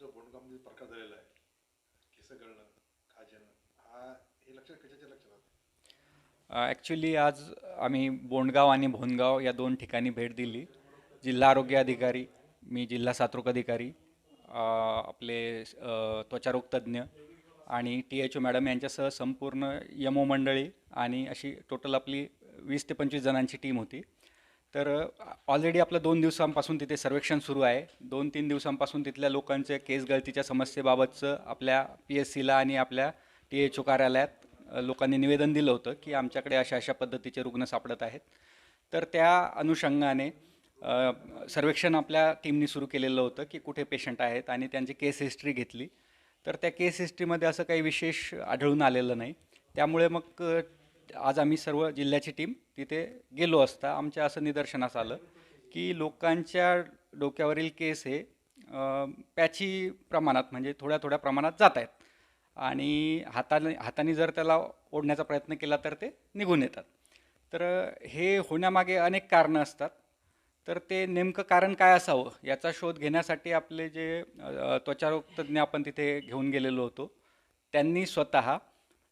जो म्हणजे प्रकार झालेला आहे केसं गळणं खाजणं हा हे लक्षात कशाच्या लक्षात आलं? ॲक्च्युली आज आम्ही बोंडगाव आणि भोनगाव या दोन ठिकाणी भेट दिली. जिल्हा आरोग्य अधिकारी मी जिल्हा साथरोग अधिकारी अ, आपले अ, त्वचारोग तज्ज्ञ आणि टी एच ओ मॅडम यांच्यासह संपूर्ण यमो मंडळी आणि अशी टोटल आपली वीस ते पंचवीस जणांची टीम होती. तर ऑलरेडी आपलं दोन दिवसांपासून तिथे सर्वेक्षण सुरू आहे. दोन तीन दिवसांपासून तिथल्या लोकांचे केस गळतीच्या समस्येबाबतचं आपल्या पी एस सीला आणि आपल्या टी एच ओ कार्यालयात लोकांनी निवेदन दिलं होतं की आमच्याकडे अशा अशा पद्धतीचे रुग्ण सापडत आहेत. तर त्या अनुषंगाने सर्वेक्षण आपल्या टीमनी सुरू केलेलं होतं की कुठे पेशंट आहेत आणि त्यांची केस हिस्ट्री घेतली. तर त्या केस हिस्ट्रीमध्ये असं काही विशेष आढळून आलेलं नाही. त्यामुळे मग आज आम्ही सर्व जिल्ह्याची टीम तिथे गेलो असता आमच्या असं निदर्शनास आलं की लोकांच्या डोक्यावरील केस हे पॅची प्रमाणात म्हणजे थोड्या थोड्या प्रमाणात जात आहेत. आणि हाताने हाताने जर त्याला ओढण्याचा प्रयत्न केला तर ते निघून येतात. तर हे होण्यामागे अनेक कारणं असतात. तर ते नेमकं कारण काय असावं याचा शोध घेण्यासाठी आपले जे त्वचारोग तज्ज्ञ आपण तिथे घेऊन गेलेलो होतो. त्यांनी स्वतः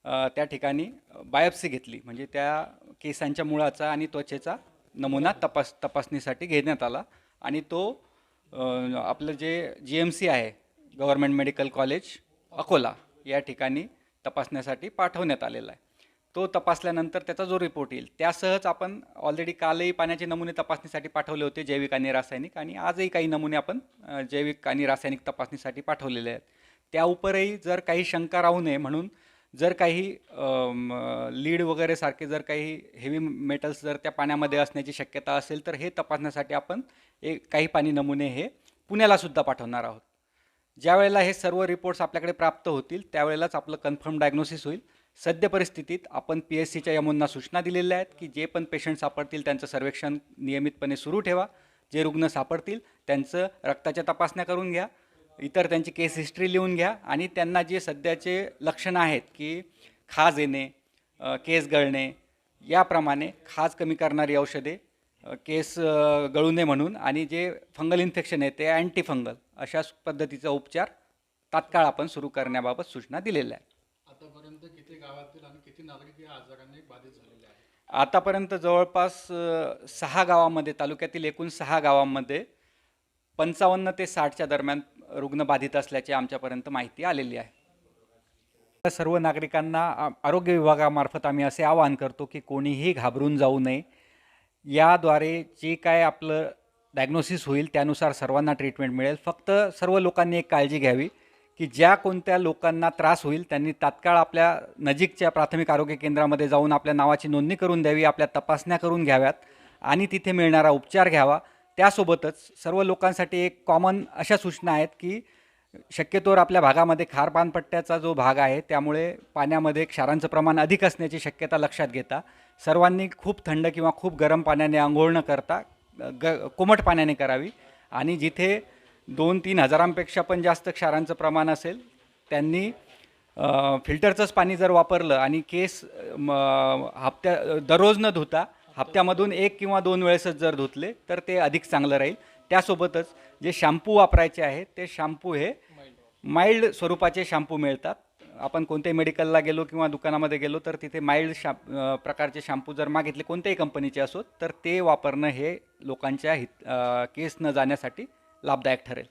त्या ठिकाणी बायोप्सी घेतली. म्हणजे त्या केसांच्या मुळाचा आणि त्वचेचा नमुना तपास तपासणीसाठी घेण्यात आला. आणि तो आपलं जे जी एम सी आहे गव्हर्मेंट मेडिकल कॉलेज अकोला या ठिकाणी तपासण्यासाठी पाठवण्यात आलेला आहे. तो तपासल्यानंतर त्याचा जो रिपोर्ट येईल त्यासहच आपण ऑलरेडी कालही पाण्याचे नमुने तपासणीसाठी पाठवले होते जैविक आणि रासायनिक. आणि आजही काही नमुने आपण जैविक आणि रासायनिक तपासणीसाठी पाठवलेले आहेत. त्या उपरही जर काही शंका राहू नये म्हणून जर काही लीड वगैरे सारखे जर काही हेवी मेटल्स जर त्या पाण्यामध्ये असण्याची शक्यता असेल तर हे तपासण्यासाठी आपण एक काही पाणी नमुने हे पुण्यालासुद्धा पाठवणार आहोत. ज्यावेळेला हे सर्व रिपोर्ट्स आपल्याकडे प्राप्त होतील त्यावेळेलाच आपलं कन्फर्म डायग्नोसिस होईल. सद्य परिस्थितीत आपण पी एस सीच्या यमुना सूचना दिलेल्या आहेत की जे पण पेशंट सापडतील त्यांचं सर्वेक्षण नियमितपणे सुरू ठेवा. जे रुग्ण सापडतील त्यांचं रक्ताच्या तपासण्या करून घ्या. इतर त्यांची केस हिस्ट्री लिहून घ्या आणि त्यांना जे सध्याचे लक्षणं आहेत की खाज येणे केस गळणे याप्रमाणे खाज कमी करणारी औषधे केस गळू नये म्हणून आणि जे फंगल इन्फेक्शन आहे ते अँटी फंगल अशा उपद्धतीचा उपचार तात्काळ आपण सुरू करण्याबाबत सूचना दिलेल्या आहेत. आतापर्यंत किती गावातील आणि किती नागरिक या आजाराने बाधित झालेले आहेत? आतापर्यंत जवळपास सहा गावामध्ये तालुक्यातील एकूण सहा गावांमध्ये पंचावन्न ते साठच्या दरम्यान रुग्ण बाधित असल्याची आमच्यापर्यंत माहिती आलेली आहे. सर्व नागरिकांना आरोग्य विभागामार्फत आम्ही असे आवाहन करतो की कोणीही घाबरून जाऊ नये. याद्वारे जे काय आपलं डायग्नोसिस होईल त्यानुसार सर्वांना ट्रीटमेंट मिळेल. फक्त सर्व लोकांनी एक काळजी घ्यावी की ज्या कोणत्या लोकांना त्रास होईल त्यांनी तात्काळ आपल्या नजीकच्या प्राथमिक आरोग्य केंद्रामध्ये जाऊन आपल्या नावाची नोंदणी करून द्यावी आपल्या तपासण्या करून घ्याव्यात आणि तिथे मिळणारा उपचार घ्यावा. त्यासोबतच सर्व लोकांसाठी एक कॉमन अशा सूचना आहेत की शक्यतोवर आपल्या भागामध्ये खार पानपट्ट्याचा जो भाग आहे त्यामुळे पाण्यामध्ये क्षारांचं प्रमाण अधिक असण्याची शक्यता लक्षात घेता. सर्वांनी खूप थंड किंवा खूप गरम पाण्याने आंघोळ न करता ग कोमट पाण्याने करावी. आणि जिथे दोन तीन हजारांपेक्षा पण जास्त क्षारांचं प्रमाण असेल त्यांनी फिल्टरचंच पाणी जर वापरलं आणि केस हप्त्या दररोज न धुता हप्त्यामधून एक किंवा दोन वेळेसच जर धुतले तर ते अधिक चांगलं राहील. त्यासोबतच जे शॅम्पू वापरायचे आहेत ते शॅम्पू हे माइल्ड स्वरूपाचे शॅम्पू मिळतात. आपण कोणत्याही मेडिकलला गेलो किंवा दुकानामध्ये गेलो तर तिथे माइल्ड शॅ प्रकारचे शॅम्पू जर मागितले कोणत्याही कंपनीचे असोत तर ते वापरणं हे लोकांच्या हित केस न जाण्यासाठी लाभदायक ठरेल.